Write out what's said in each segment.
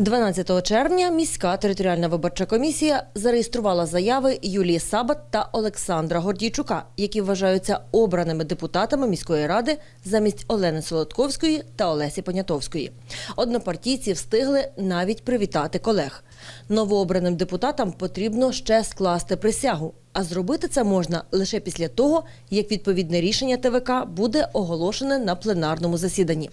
12 червня міська територіальна виборча комісія зареєструвала заяви Юлії Сабат та Олександра Гордійчука, які вважаються обраними депутатами міської ради замість Олени Солодковської та Олесі Понятовської. Однопартійці встигли навіть привітати колег. Новообраним депутатам потрібно ще скласти присягу. А зробити це можна лише після того, як відповідне рішення ТВК буде оголошене на пленарному засіданні.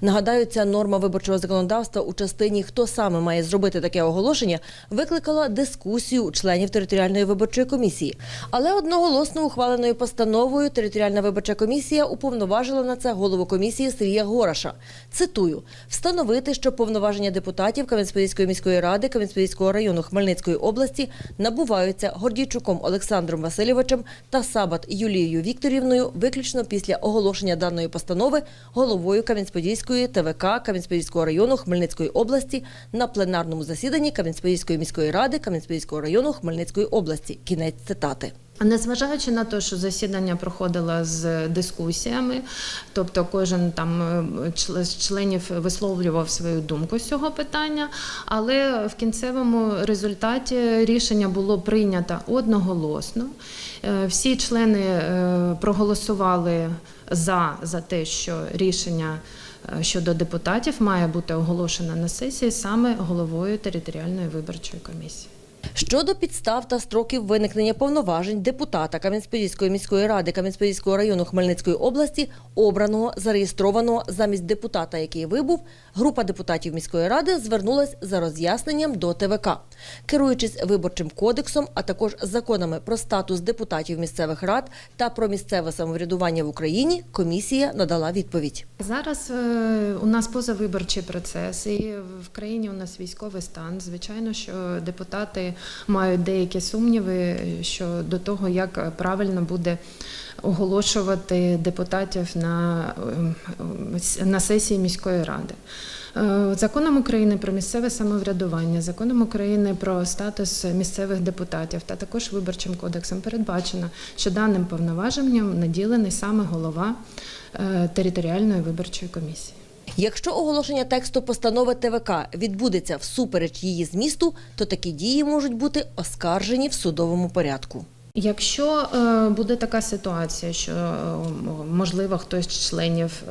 Нагадаю, ця норма виборчого законодавства у частині хто саме має зробити таке оголошення викликала дискусію членів територіальної виборчої комісії. Але одноголосно ухваленою постановою територіальна виборча комісія уповноважила на це голову комісії Сергія Гораша. Цитую: встановити, що повноваження депутатів Кам'янець-Подільської міської ради Кам'янець-Подільського району Хмельницької області набуваються Гордійчуком Олександром Васильовичем та Сабат Юлією Вікторівною виключно після оголошення даної постанови головою Кам'янець-Подільської ТВК Кам'янець-Подільського району Хмельницької області на пленарному засіданні Кам'янець-Подільської міської ради Кам'янець-Подільського району Хмельницької області. Кінець цитати. Незважаючи на те, що засідання проходило з дискусіями, тобто кожен там е, з членів висловлював свою думку з цього питання, але в кінцевому результаті рішення було прийнято одноголосно. Е, Всі члени е, проголосували за, за те, що рішення щодо депутатів має бути оголошено на сесії саме головою територіальної виборчої комісії. Щодо підстав та строків виникнення повноважень депутата Кам'янець-Подільської міської ради Кам'янець-Подільського району Хмельницької області, обраного, зареєстрованого замість депутата, який вибув, група депутатів міської ради звернулась за роз'ясненням до ТВК. Керуючись виборчим кодексом, а також законами про статус депутатів місцевих рад та про місцеве самоврядування в Україні, комісія надала відповідь. Зараз е, у нас позавиборчий процес, і в країні у нас військовий стан. Звичайно, що депутати мають деякі сумніви щодо того, як правильно буде оголошувати депутатів на, е, на сесії міської ради. Е, Законом України про місцеве самоврядування, законом України про статус місцевих депутатів та також виборчим кодексом передбачено, що даним повноваженням наділений саме голова е, територіальної виборчої комісії. Якщо оголошення тексту постанови ТВК відбудеться всупереч її змісту, то такі дії можуть бути оскаржені в судовому порядку. Якщо е, буде така ситуація, що можливо хтось з членів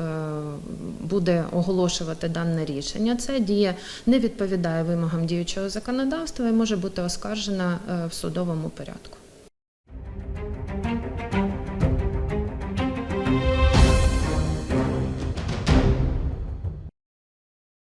буде оголошувати дане рішення, Це дія не відповідає вимогам діючого законодавства і може бути оскаржена е, в судовому порядку.